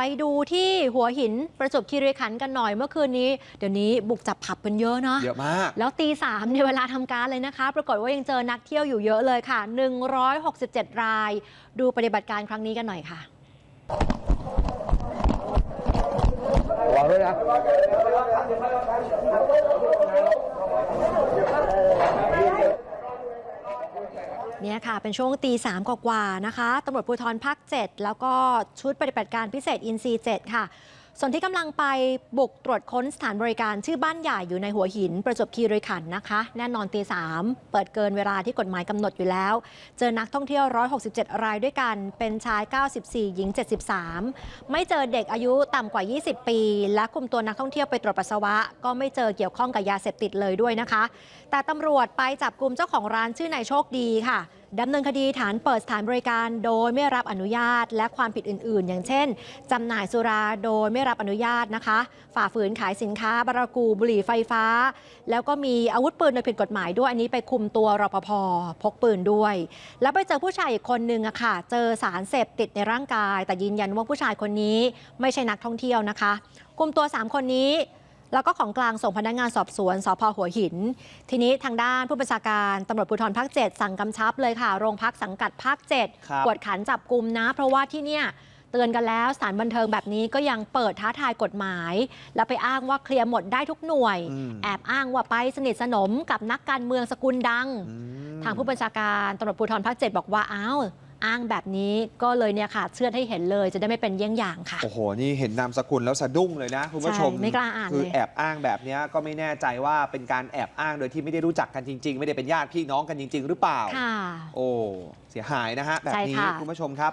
ไปดูที่หัวหินประจวบคีรีขันธ์กันหน่อยเมื่อคืนนี้ เดี๋ยวนี้บุกจับผับกันเยอะเนาะเยอะมาก แล้วตีสามในเวลาทำการเลยนะคะ ปรากฏว่ายังเจอนักเที่ยวอยู่เยอะเลยค่ะ 167 ราย ดูปฏิบัติการครั้งนี้กันหน่อยค่ะวางด้วยนะ เนี่ยค่ะ เป็นช่วงตีสามกว่าๆนะคะตำรวจภูธรภาค 7 แล้วก็ชุดปฏิบัติการพิเศษอินซี7ค่ะ ส่วนที่กำลังไปบุกตรวจค้นสถานบริการชื่อบ้านใหญ่อยู่ในหัวหินประจวบคีรีขันธ์นะคะ แน่นอนตีสามเปิดเกินเวลาที่กฎหมายกำหนดอยู่แล้ว เจอนักท่องเที่ยว 167 รายด้วยกัน เป็นชาย 94 หญิง 73 ไม่เจอเด็กอายุต่ำกว่า 20 ปี และคุมตัวนักท่องเที่ยวไปตรวจปัสสาวะ ก็ไม่เจอเกี่ยวข้องกับยาเสพติดเลยด้วยนะคะ แต่ตำรวจไปจับกลุ่มเจ้าของร้านชื่อนายโชคดีค่ะ ดำเนินคดีฐานเปิดสถานบริการโดยไม่รับอนุญาต และความผิดอื่น ๆ อย่างเช่นจำหน่ายสุราโดยไม่รับอนุญาตนะคะ ฝ่าฝืนขายสินค้าบารากูบุหรี่ไฟฟ้า แล้วก็มีอาวุธปืนโดยผิดกฎหมายด้วยอันนี้ไปคุมตัวรปภพกปืนด้วย แล้วไปเจอผู้ชายอีกคนนึงอะค่ะ เจอสารเสพติดในร่างกาย แต่ยืนยันว่าผู้ชายคนนี้ไม่ใช่นักท่องเที่ยวนะคะคุมตัว 3 คนนี้ แล้วก็ของกลางส่งพนักงานสอบสวนสพหัวหิน ทีนี้ทางด้านผู้บัญชาการตำรวจภูธรภาค7สั่งกำชับเลยค่ะ โรงพักสังกัดภาคครับ7กวดขันจับกลุ่มนะ เพราะว่าที่เนี่ยเตือนกันแล้วสถานบันเทิงแบบนี้ก็ยังเปิดท้าทายกฎหมาย แล้วไปอ้างว่าเคลียร์หมดได้ทุกหน่วยอืมแอบอ้างว่าไปสนิทสนมกับนักการเมืองสกุลดังอืมทางผู้บัญชาการตำรวจภูธรภาค7บอกว่าอ้าว อ้างแบบนี้ก็เลยเนี่ยค่ะเชื่อให้เห็นเลยจะได้ไม่เป็นเยี่ยงอย่างค่ะ โอ้โห นี่เห็นนามสกุลแล้วสะดุ้งเลยนะ คุณผู้ชม ไม่กล้าอ่านคือแอบอ้างแบบนี้ก็ไม่แน่ใจว่าเป็นการแอบอ้างโดยที่ไม่ได้รู้จักกันจริง ๆ ไม่ได้เป็นญาติพี่น้องกันจริง ๆ หรือเปล่า โอ้ เสียหายนะฮะแบบนี้คุณผู้ชมครับ